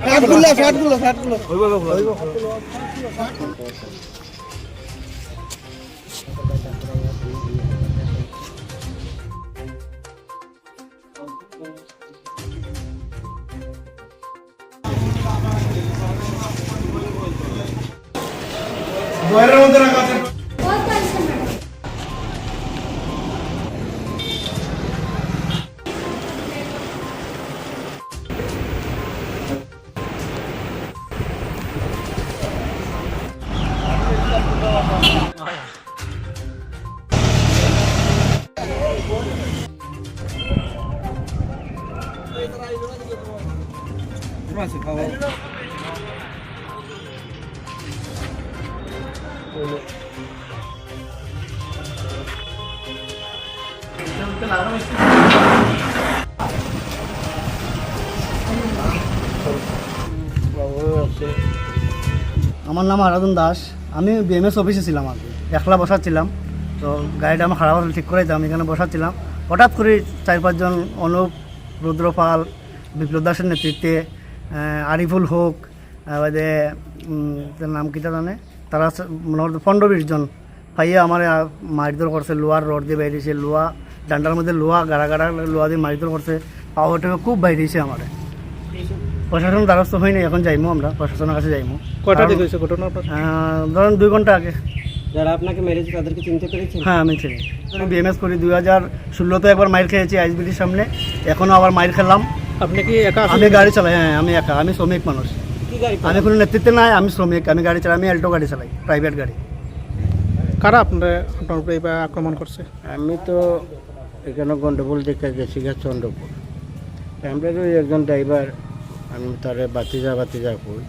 ফ্যাটগুলো ফ্যাটগুলো ফ্যাটগুলো বয়ের মধ্যে রাখা আমার নাম আরাধন দাস। আমি বিএমএস অফিসে ছিলাম কি একলা বসাচ্ছিলাম। তো গাড়িটা আমার খারাপ ঠিক করাইতাম এখানে বসাচ্ছিলাম। হঠাৎ করে চার পাঁচজন অনুপ রুদ্রপাল বিপ্লব দাসের নেতৃত্বে আরিফুল হোক বাদে নাম কিটা জানে? তারা পনেরো বিশ জন পাইয়ে আমার মারধর করছে লোহার রড দিয়ে বাইরেছে লোহা ডান্ডার মধ্যে লোহা গাড়া গাড়া লোহা দিয়ে মারধর করছে। পাওয়ারটা খুব বাইরেছে আমার। প্রশাসন দ্বারস্থ হয়নি এখন যাইমু আমরা প্রশাসনের কাছে যাইমু। কটা ঘটনা ধরেন দুই ঘণ্টা আগে। যারা আপনাকে মেরেছে তাদেরকে চিনতে পেরেছেন? হ্যাঁ আমি ছিলাম আমি বিএমএস করি দুই হাজার ষোলোতে একবার মাইর খেয়েছি আইসবিটির সামনে। এখনও আবার মাইর খেলাম। আপনি কি একা আমি গাড়ি চালাই হ্যাঁ আমি একা আমি শ্রমিক মানুষ। কি গাড়ি আমি কোনো নেতৃত্বে নাই আমি শ্রমিক আমি গাড়ি চালাই আমি অ্যাল্টো গাড়ি চালাই প্রাইভেট গাড়ি। কারা আপনার আপনার উপরে এইবার আক্রমণ করছে? আমি তো এখানে গন্ডগোল দেখে গেছি গা চন্দ্রপুর। আমাদের ওই একজন ড্রাইভার আমি তারে বাতিজা বাতিজা কই।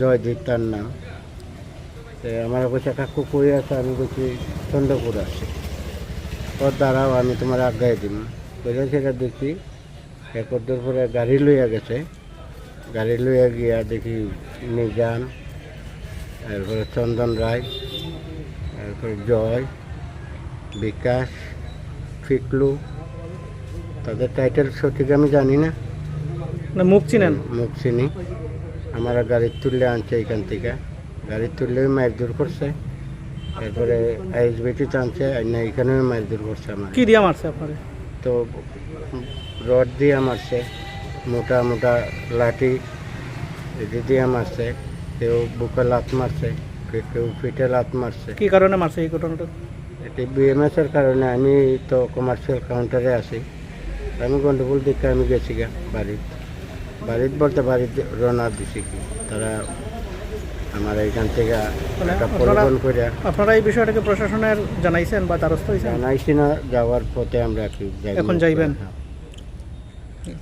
জয়দীপ তার নাম। তো আমার কাছে কাকু কই আছে আমি বলছি চন্দ্রপুর আছে। ওর দ্বারাও আমি তোমার আজ্ঞায় দিম। বলে সেটা দেখি একদর পরে গাড়ি লইয়া গেছে। গাড়ি লইয়া গিয়া দেখি নিজান তারপরে চন্দন রায় তারপরে জয় বিকাশ ফিকলু। তাদের টাইটেল সঠিক আমি জানি না। মুখ চিনেন? মুখ চিনি। আমার গাড়ির তুললে আনছে এখান থেকে। গাড়ির তুললেও মাইর দূর করছে। এরপরে আইএসবিটি টানছে আর না এখানেও মাইর দূর করছে আমার কি দিয়া মারছে আপনার? তো রড দিয়ে মারছে মোটা মোটা লাঠি এটি দিয়ে মারছে কেউ বুকে লাত মারছে কে- কেউ পিঠে লাত মারছে। কি কারণে মারছে এই ঘটনাটা? এটি বিএমএসের কারণে আমি তো কমার্শিয়াল কাউন্টারে আছি। আমি গন্ডগোল দেখে আমি গেছি গা বাড়িতে। বাড়িতে বলতে বাড়িতে রওনা দিছি কি তারা আমার এইখান থেকে একটা আপনারা- পরিবহন করে আপনারা এই বিষয়টাকে প্রশাসনের জানাইছেন বা দ্বারস্থ হয়েছেন জানাইছি না যাওয়ার পথে আমরা কি এখন যাইবেন? হ্যাঁ।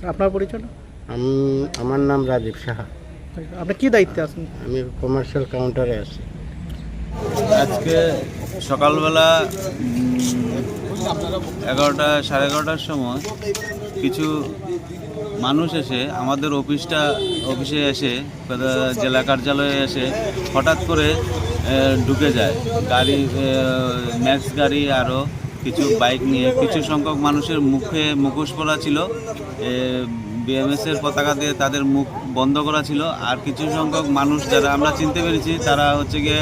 আপনার পরিচয়? আম- আমার নাম রাজীব সাহা। আপনি কি দায়িত্বে আছেন? আমি কমার্শিয়াল কাউন্টারে আছি। আজকে সকালবেলা এগারোটা সাড়ে এগারোটার সময় কিছু মানুষ এসে, আমাদের অফিসটা, অফিসে এসে জেলা কার্যালয়ে এসে হঠাৎ করে ঢুকে যায়। গাড়ি ম্যাক্স গাড়ি আরও কিছু বাইক নিয়ে, কিছু সংখ্যক মানুষের মুখে মুখোশ পরা ছিল। বিএমএসের পতাকা দিয়ে তাদের মুখ বন্ধ করা ছিল। আর কিছু সংখ্যক মানুষ যারা আমরা চিনতে পেরেছি, তারা হচ্ছে গিয়ে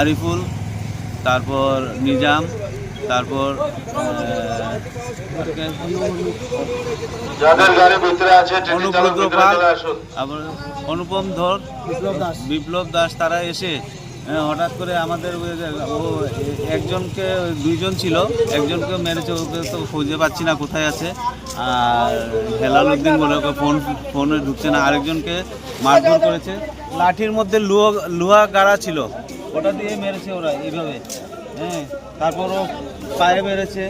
আরিফুল, তারপর নিজাম তারপর অনুব্রত পাল অনুপম ধর বিপ্লব দাস। তারা এসে হঠাৎ করে আমাদের ও একজনকে দুইজন ছিল একজনকে মেরেছে ওকে তো খুঁজে পাচ্ছি না কোথায় আছে। আর হেলাল উদ্দিন বলে ওকে ফোন ফোনে ঢুকছে না আরেকজনকে মারধর করেছে। লাঠির মধ্যে লুহা লোহা গাড়া ছিল ওটা দিয়ে মেরেছে ওরা এইভাবে। হ্যাঁ তারপর ও পায়ে বেড়েছে।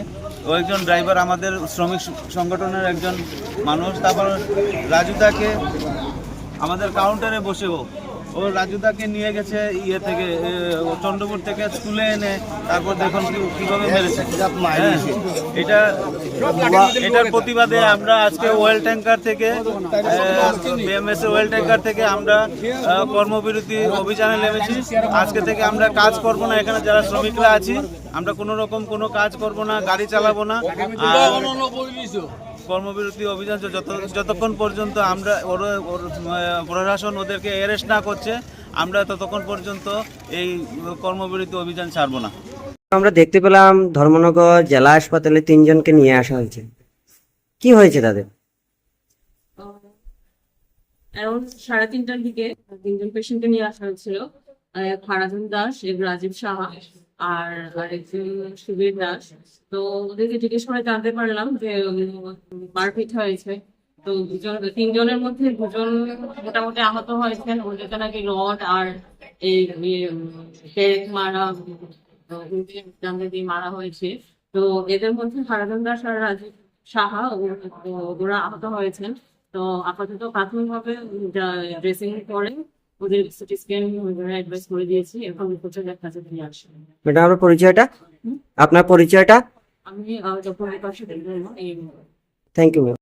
ও একজন ড্রাইভার আমাদের শ্রমিক সংগঠনের একজন মানুষ, তারপর রাজুদাকে আমাদের কাউন্টারে বসে ও রাজুদাকে নিয়ে গেছে ইয়ে থেকে চন্দ্রপুর থেকে স্কুলে এনে তারপর দেখুন কীভাবে মেরেছে। হ্যাঁ, এটা এটার প্রতিবাদে আমরা আজকে ওয়েল ট্যাঙ্কার থেকে বিএমএস ওয়েল ট্যাঙ্কার থেকে আমরা কর্মবিরতি অভিযানে নেমেছি। আজকে থেকে আমরা কাজ করব না এখানে যারা শ্রমিকরা আছি আমরা কোনো রকম কোনো কাজ করব না গাড়ি চালাবো না। কর্মবিরতি অভিযান যত যতক্ষণ পর্যন্ত আমরা ওর ওর, প্রশাসন ওদেরকে অ্যারেস্ট না করছে আমরা ততক্ষণ পর্যন্ত এই কর্মবিরতি অভিযান ছাড়বো না। আমরা দেখতে পেলাম ধর্মনগর জেলা হাসপাতালে তিনজনকে নিয়ে আসা হয়েছে। কি হয়েছে তাদের? অ্যারাউন্ড সাড়ে তিনটার দিকে তিনজন পেশেন্টকে নিয়ে আসা হয়েছিল। এক হারাধন দাস এক রাজীব সাহা। আর সুবীর দাস। তো ওদেরকে জিজ্ঞেস করে জানতে পারলাম যে মারপিট হয়েছে। তো দুজন, তিনজনের মধ্যে দুজন মোটামুটি আহত হয়েছেন। ওদেরকে নাকি রড আর এই পেরেক মারা দিয়ে মারা হয়েছে। তো এদের মধ্যে হারাধন দাস আর রাজীব সাহা ওরা আহত হয়েছেন। তো আপাতত প্রাথমিকভাবে ড্রেসিং করে ওদের সিটি স্ক্যান অ্যাডভাইস করে দিয়েছি এখন রিপোর্টের এক কাছে দিয়ে আসবে ম্যাডাম আপনার পরিচয়টা? আপনার পরিচয়টা? আমি ডক্টর বিকাশ এই থ্যাংক ইউ ম্যাম